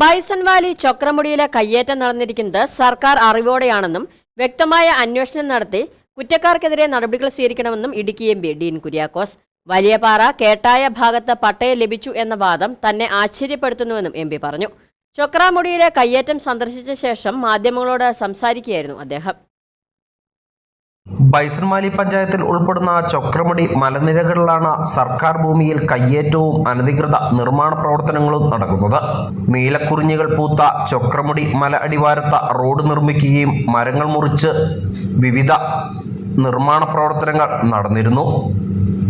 Bison Valley ചൊക്രമുടിയിലെ കയ്യേറ്റം നടന്നിരിക്കുന്നത് സർക്കാർ അറിവോടെയാണെന്നും വ്യക്തമായ അന്വേഷണം നടത്തി കുറ്റക്കാർക്കെതിരെ നടപടികൾ സ്വീകരിക്കണമെന്നും ഇടുക്കി എം പി ഡീൻ കുര്യാക്കോസ്. വലിയപാറ കേട്ടായ ഭാഗത്ത് പട്ടയം ലഭിച്ചു എന്ന വാദം തന്നെ ആശ്ചര്യപ്പെടുത്തുന്നുവെന്നും എം പറഞ്ഞു. ചൊക്രാമുടിയിലെ കയ്യേറ്റം സന്ദർശിച്ച ശേഷം മാധ്യമങ്ങളോട് സംസാരിക്കുകയായിരുന്നു അദ്ദേഹം. ബൈസൺമാലി പഞ്ചായത്തിൽ ഉൾപ്പെടുന്ന ചൊക്രമുടി മലനിരകളിലാണ് സർക്കാർ ഭൂമിയിൽ കയ്യേറ്റവും അനധികൃത നിർമ്മാണ പ്രവർത്തനങ്ങളും നടക്കുന്നത്. നീലക്കുറിഞ്ഞികൾ പൂത്ത ചൊക്രമുടി മല അടിവാരത്ത റോഡ് നിർമ്മിക്കുകയും മരങ്ങൾ മുറിച്ച് വിവിധ നിർമ്മാണ പ്രവർത്തനങ്ങൾ നടന്നിരുന്നു.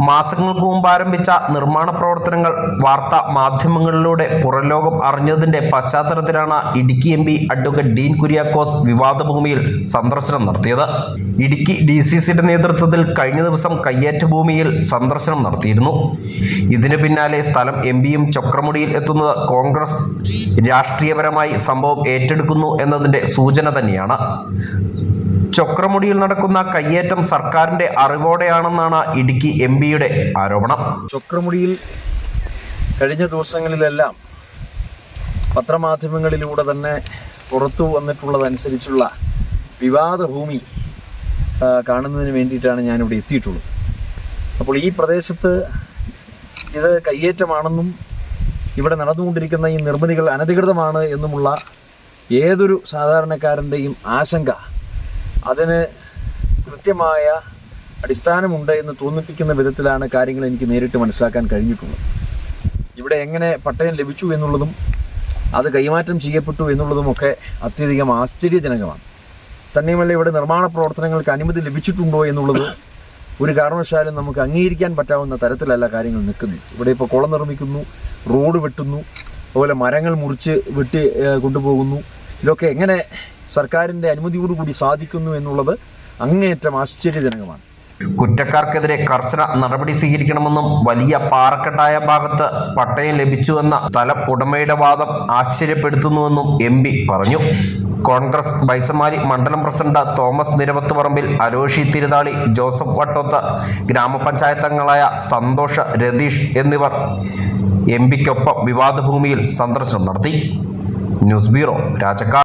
മാസങ്ങൾക്ക് മുമ്പ് ആരംഭിച്ച നിർമ്മാണ പ്രവർത്തനങ്ങൾ വാർത്താ മാധ്യമങ്ങളിലൂടെ പുറംലോകം അറിഞ്ഞതിന്റെ പശ്ചാത്തലത്തിലാണ് Idukki M P advocate Dean Kuriakose വിവാദഭൂമിയിൽ സന്ദർശനം നടത്തിയത്. ഇടുക്കി ഡി സി സിയുടെ നേതൃത്വത്തിൽ കഴിഞ്ഞ ദിവസം കയ്യേറ്റ ഭൂമിയിൽ സന്ദർശനം നടത്തിയിരുന്നു. ഇതിനു പിന്നാലെ സ്ഥലം എം പിയും ചക്രമുടിയിൽ എത്തുന്നത് കോൺഗ്രസ് രാഷ്ട്രീയപരമായി സംഭവം ഏറ്റെടുക്കുന്നു എന്നതിന്റെ സൂചന തന്നെയാണ്. ചൊക്രമുടിയിൽ നടക്കുന്ന കയ്യേറ്റം സർക്കാരിന്റെ അറിവോടെയാണെന്നാണ് ഇടുക്കി എം പിയുടെ ആരോപണം. ചൊക്രമുടിയിൽ കഴിഞ്ഞ ദിവസങ്ങളിലെല്ലാം പത്രമാധ്യമങ്ങളിലൂടെ തന്നെ പുറത്തു വന്നിട്ടുള്ളതനുസരിച്ചുള്ള വിവാദ ഭൂമി കാണുന്നതിന് വേണ്ടിയിട്ടാണ് ഞാനിവിടെ എത്തിയിട്ടുള്ളത്. അപ്പോൾ ഈ പ്രദേശത്ത് ഇത് കയ്യേറ്റമാണെന്നും ഇവിടെ നടന്നുകൊണ്ടിരിക്കുന്ന ഈ നിർമ്മിതികൾ അനധികൃതമാണ് എന്നുമുള്ള ഏതൊരു സാധാരണക്കാരന്റെയും ആശങ്ക അതിന് കൃത്യമായ അടിസ്ഥാനമുണ്ട് എന്ന് തോന്നിപ്പിക്കുന്ന വിധത്തിലാണ് കാര്യങ്ങൾ എനിക്ക് നേരിട്ട് മനസ്സിലാക്കാൻ കഴിഞ്ഞിട്ടുള്ളത്. ഇവിടെ എങ്ങനെ പട്ടയം ലഭിച്ചു എന്നുള്ളതും അത് കൈമാറ്റം ചെയ്യപ്പെട്ടു എന്നുള്ളതുമൊക്കെ അത്യധികം ആശ്ചര്യജനകമാണ്. തന്നെയുമല്ല ഇവിടെ നിർമ്മാണ പ്രവർത്തനങ്ങൾക്ക് അനുമതി ലഭിച്ചിട്ടുണ്ടോ എന്നുള്ളത് ഒരു കാരണവശാലും നമുക്ക് അംഗീകരിക്കാൻ പറ്റാവുന്ന തരത്തിലല്ല കാര്യങ്ങൾ നിൽക്കുന്നത്. ഇവിടെ ഇപ്പോൾ കുളം നിർമ്മിക്കുന്നു റോഡ് വെട്ടുന്നു അതുപോലെ മരങ്ങൾ മുറിച്ച് വെട്ടി കൊണ്ടുപോകുന്നു. ഇതൊക്കെ എങ്ങനെ സർക്കാരിന്റെ അനുമതിയോടുകൂടി സാധിക്കുന്നു എന്നുള്ളത് അങ്ങേയറ്റം ആശ്ചര്യജനകമാണ്. കുറ്റക്കാർക്കെതിരെ കർശന നടപടി സ്വീകരിക്കണമെന്നും വലിയ പാറക്കെട്ടായ ഭാഗത്ത് പട്ടയം ലഭിച്ചുവെന്ന സ്ഥലം ഉടമയുടെ വാദം ആശ്ചര്യപ്പെടുത്തുന്നുവെന്നും എം പറഞ്ഞു. കോൺഗ്രസ് ബൈസമാരി മണ്ഡലം president Thomas Niravath Parambil Aroshi Thiruthali Joseph Vattoth ഗ്രാമപഞ്ചായത്ത് അംഗങ്ങളായ സന്തോഷ് രതീഷ് എന്നിവർ എം പിക്കൊപ്പം വിവാദ ഭൂമിയിൽ സന്ദർശനം നടത്തി. News bureau രാജക്കാർ